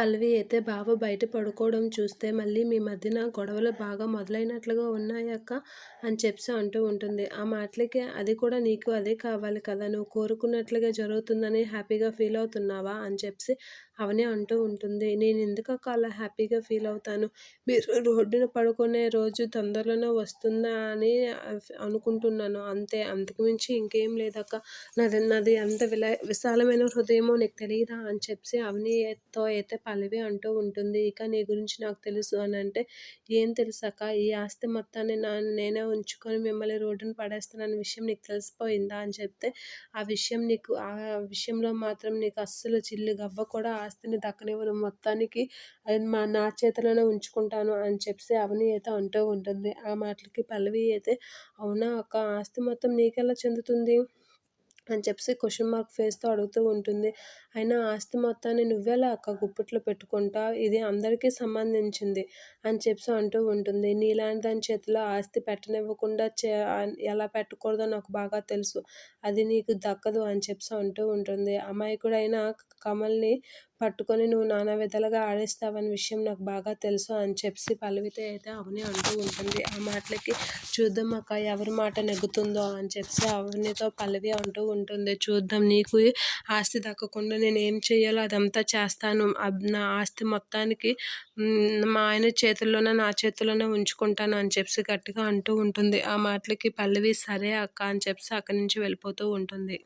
పల్లవి అయితే బావ బయట పడుకోవడం చూస్తే మళ్ళీ మీ మధ్యన గొడవలు బాగా మొదలైనట్లుగా ఉన్నాయక్క అని చెప్పి అంటూ ఉంటుంది. ఆ మాటలకి అది కూడా నీకు అదే కావాలి కదా. నువ్వు కోరుకున్నట్లుగా జరుగుతుందని హ్యాపీగా ఫీల్ అవుతున్నావా అని చెప్పి అవనే అంటూ ఉంటుంది. నేను ఎందుకు అక్క అలా హ్యాపీగా ఫీల్ అవుతాను? మీరు రోడ్డున పడుకునే రోజు తొందరలోనే వస్తుందా అని అనుకుంటున్నాను. అంతే అంతకుమించి ఇంకేం లేదక్క. నాది నాది అంత విల విశాలమైన హృదయమో నీకు తెలియదా అని చెప్పి అవనితో అయితే పల్లవి అంటూ ఉంటుంది. ఇక నీ గురించి నాకు తెలుసు అని అంటే ఏం తెలుసాక ఈ ఆస్తి మొత్తాన్ని నా నేనే ఉంచుకొని మిమ్మల్ని రోడ్డును పడేస్తానన్న విషయం నీకు తెలిసిపోయిందా అని చెప్తే ఆ విషయం నీకు ఆ విషయంలో మాత్రం నీకు అస్సలు చిల్లు గవ్వ కూడా ఆస్తిని దక్కనివ్వను. మొత్తానికి మా నా చేతిలోనే ఉంచుకుంటాను అని చెప్పి అవని అయితే అంటూ ఉంటుంది. ఆ మాటలకి పల్లవి అయితే అవునా అక్క ఆస్తి మొత్తం నీకెలా చెందుతుంది? అని చెప్పి క్వశ్చన్ మార్క్ ఫేస్తో అడుగుతూ ఉంటుంది. అయినా ఆస్తి మొత్తాన్ని నువ్వేలా అక్క గుప్పట్లో పెట్టుకుంటా ఇది అందరికీ సంబంధించింది అని చెప్పి అంటూ ఉంటుంది. నీలాంటి దాని చేతిలో ఆస్తి పెట్టనివ్వకుండా చే ఎలా పెట్టకూడదో నాకు బాగా తెలుసు. అది నీకు దక్కదు అని చెప్పి అంటూ ఉంటుంది. అమాయకుడైన కమల్ని పట్టుకొని నువ్వు నానా విధాలుగా ఆడేస్తావని విషయం నాకు బాగా తెలుసు అని చెప్పి పల్లవితో అయితే అవని అంటూ ఉంటుంది. ఆ మాటలకి చూద్దాం అక్క ఎవరి మాట నెగ్గుతుందో అని చెప్పి అవనితో పల్లవి అంటూ ఉంటుంది. చూద్దాం నీకు ఆస్తి దక్కకుండా నేను ఏం చేయాలో అదంతా చేస్తాను. నా ఆస్తి మొత్తానికి మా ఆయన చేతుల్లోనే నా చేతుల్లోనే ఉంచుకుంటాను అని చెప్పి గట్టిగా అంటూ ఉంటుంది. ఆ మాటలకి పల్లవి సరే అక్క అని చెప్పి అక్కడి నుంచి వెళ్ళిపోతూ ఉంటుంది.